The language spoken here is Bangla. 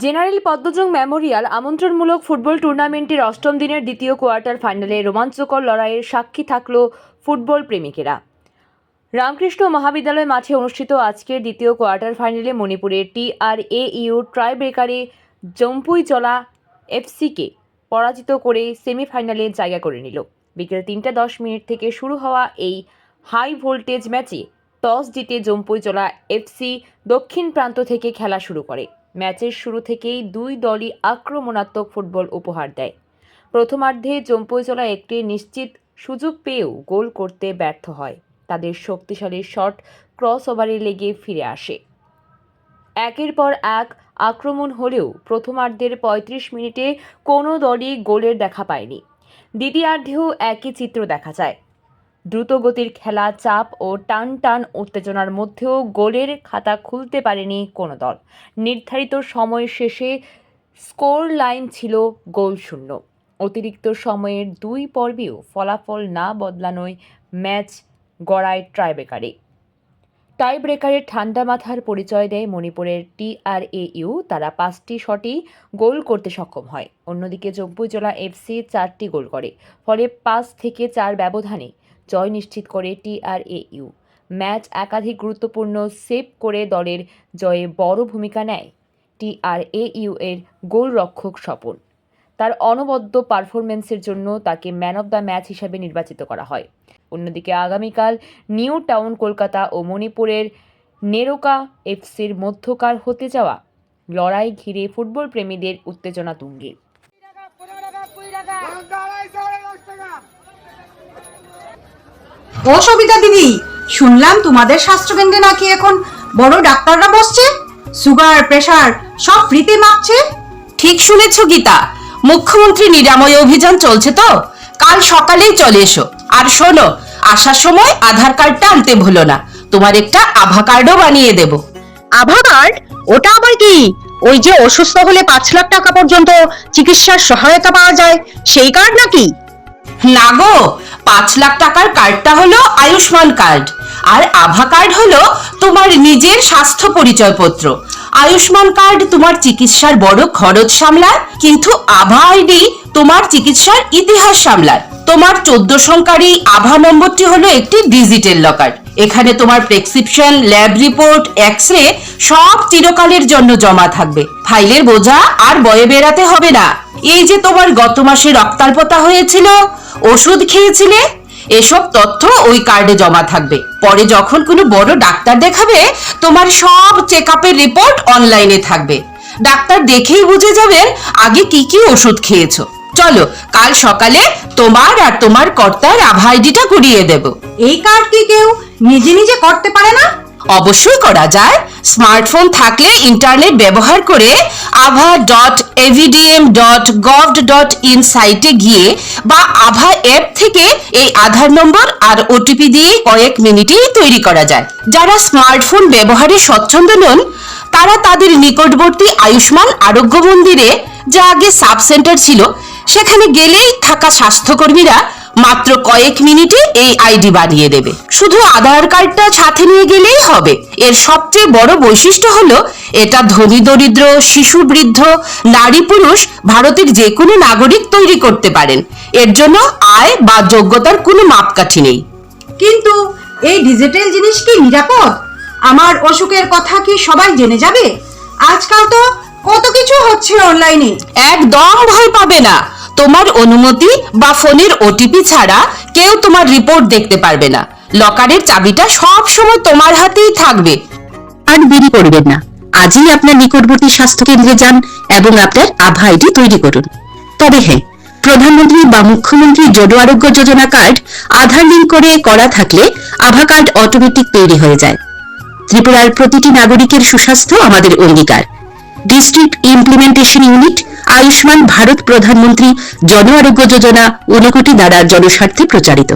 জেনারেল পদ্মজং মেমোরিয়াল আমন্ত্রণমূলক ফুটবল টুর্নামেন্টের অষ্টম দিনের দ্বিতীয় কোয়ার্টার ফাইনালে রোমাঞ্চকর লড়াইয়ের সাক্ষী থাকল ফুটবল প্রেমিকেরা। রামকৃষ্ণ মহাবিদ্যালয় মাঠে অনুষ্ঠিত আজকের দ্বিতীয় কোয়ার্টার ফাইনালে মণিপুরের টিআরএ ইউ ট্রাই ব্রেকারে জম্পুইচলা এফসিকে পরাজিত করে সেমিফাইনালে জায়গা করে নিল। বিকেল তিনটা দশ মিনিট থেকে শুরু হওয়া এই হাই ভোল্টেজ ম্যাচে টস জিতে জম্পুইচলা এফসি দক্ষিণ প্রান্ত থেকে খেলা শুরু করে। ম্যাচের শুরু থেকেই দুই দলই আক্রমণাত্মক ফুটবল উপহার দেয়। প্রথমার্ধে জম্পুইচলা একটি নিশ্চিত সুযোগ পেয়েও গোল করতে ব্যর্থ হয়। তাদের শক্তিশালী শট ক্রস ওভারে লেগে ফিরে আসে। একের পর এক আক্রমণ হলেও প্রথমার্ধের পঁয়ত্রিশ মিনিটে কোনো দলই গোলের দেখা পায়নি। দ্বিতীয়ার্ধেও একই চিত্র দেখা যায়। দ্রুতগতির খেলা, চাপ ও টান টান উত্তেজনার মধ্যেও গোলের খাতা খুলতে পারেনি কোনো দল। নির্ধারিত সময় শেষে স্কোর লাইন ছিল গোল শূন্য। অতিরিক্ত সময়ের দুই পর্বেও ফলাফল না বদলানোয় ম্যাচ গড়ায় ট্রাইব্রেকারে। টাই ব্রেকারের ঠান্ডা মাথার পরিচয় দেয় মণিপুরের টিআরএইউ তারা পাঁচটি শটই গোল করতে সক্ষম হয়। অন্যদিকে জম্পুজলা এফসি চারটি গোল করে। ফলে পাঁচ থেকে চার ব্যবধানে জয় নিশ্চিত করে টিআরএইউ ম্যাচ একাধিক গুরুত্বপূর্ণ সেভ করে দলের জয়ে বড় ভূমিকা নেয় টিআরএইউ এর গোলরক্ষক স্বপন। তার অনবদ্য পারফরমেন্সের জন্য তাকে ম্যান অব দ্য ম্যাচ হিসাবে নির্বাচিত করা হয়। অন্যদিকে আগামীকাল নিউ টাউন, কলকাতা ও মণিপুরের নেরোকা এফসির মধ্যকার হতে যাওয়া লড়াই ঘিরে ফুটবল প্রেমীদের উত্তেজনা তুঙ্গে। ও সবিতা দিদি শুনলাম তোমাদের স্বাস্থ্যকেন্দ্রে নাকি এখন বড় ডাক্তাররা বসছে। সুগার প্রেসার সব ফ্রিতে মাপছে। ঠিক শুনেছ গীতা মুখ্যমন্ত্রী নিরাময় অভিযান চলছে তো? কাল সকালেই চলে এসো। আর শোনো আসার সময় আধার কার্ডটা আনতে ভুলো না। তোমার একটা আভা কার্ডও বানিয়ে দেব। আভা কার্ড? ওটা আবার কি? ওই যে অসুস্থ হলে পাঁচ লাখ টাকা পর্যন্ত চিকিৎসার সহায়তা পাওয়া যায় সেই কার্ড নাকি? না গো পাঁচ লাখ টাকার কার্ডটা হলো আয়ুষ্মান কার্ড আর আভা কার্ড হলো তোমার নিজের স্বাস্থ্য পরিচয়পত্র। আয়ুষ্মান কার্ড তোমার চিকিৎসার বড় খরচ সামলায়, কিন্তু আভা আইডি তোমার চিকিৎসার ইতিহাস সামলায়। তোমার চোদ্দ সংখ্যার এই আভা নম্বরটি হলো একটি ডিজিটাল লকার এখানে তোমার prescription lab report X ray সব চিরকালের জন্য জমা থাকবে। ফাইলের বোঝা আর বয়ে বেড়াতে হবে না। এই যে তোমার গত মাসে রক্তাল্পতা হয়েছিল, ওষুধ খেয়েছিলে, এসব তথ্য ওই কার্ডে জমা থাকবে। পরে যখন কোনো বড় ডাক্তার দেখাবে, তোমার সব চেক রিপোর্ট অনলাইনে থাকবে। ডাক্তার দেখেই বুঝে যাবেন আগে কি কি ওষুধ খেয়েছো। চলো কাল সকালে তোমার আর তোমার কর্তার আভা আইডিটা করিয়ে দেব। এই কার্ড কি কেউ নিজে নিজে করতে পারে না? অবশ্যই করা যায়। স্মার্টফোন থাকলে ইন্টারনেট ব্যবহার করে আভা dot ABDM dot gov dot in সাইটে গিয়ে বা আভা অ্যাপ থেকে এই আধার নম্বর আর ওটিপি দিয়ে কয়েক মিনিটেই তৈরি করা যায়। যারা স্মার্টফোন ব্যবহারে স্বচ্ছন্দ নন তারা তাদের নিকটবর্তী আয়ুষ্মান আরোগ্য মন্দিরে যা আগে সাব সেন্টার ছিল সেখানে গেলেই থাকা স্বাস্থ্যকর্মীরা মাত্র কয়েক মিনিটে এই আইডি বানিয়ে দেবে। শুধু আধার কার্ডটা সাথে নিয়ে গেলেই হবে। এর সবচেয়ে বড় বৈশিষ্ট্য হলো এটা ধনী দরিদ্র শিশু বৃদ্ধ নারী পুরুষ ভারতের যে কোনো নাগরিক তৈরি করতে পারেন। এর জন্য আয় বা যোগ্যতার কোনো মাপকাঠি নেই। কিন্তু এই ডিজিটাল জিনিস কি নিরাপদ? আমার অসুখের কথা কি সবাই জেনে যাবে? আজকাল তো কত কিছু হচ্ছে অনলাইনে। একদম ভয় পাবে না। তোমার অনুমতি বা ফোনের ওটিপি ছাড়া কেউ তোমার রিপোর্ট দেখতে পারবে না। লকারের চাবিটা সব সময় তোমার হাতেই থাকবে। আর দেরি করবেন না। আজই আপনার নিকটবর্তী স্বাস্থ্য কেন্দ্রে যান এবং আপনার আভা আইডি তৈরি করুন। তবে হ্যাঁ প্রধানমন্ত্রী বা মুখ্যমন্ত্রী জন আরোগ্য যোজনা কার্ড, আধার লিঙ্ক করে করা থাকলে আভা কার্ড অটোমেটিক তৈরি হয়ে যায়। ত্রিপুরার প্রতিটি নাগরিকের সুস্বাস্থ্য আমাদের অঙ্গীকার। District implementation unit Ayushman Bharat প্রধানমন্ত্রী জন আরোগ্য যোজনা ঊনকোটি দ্বারা জনস্বার্থে প্রচারিত।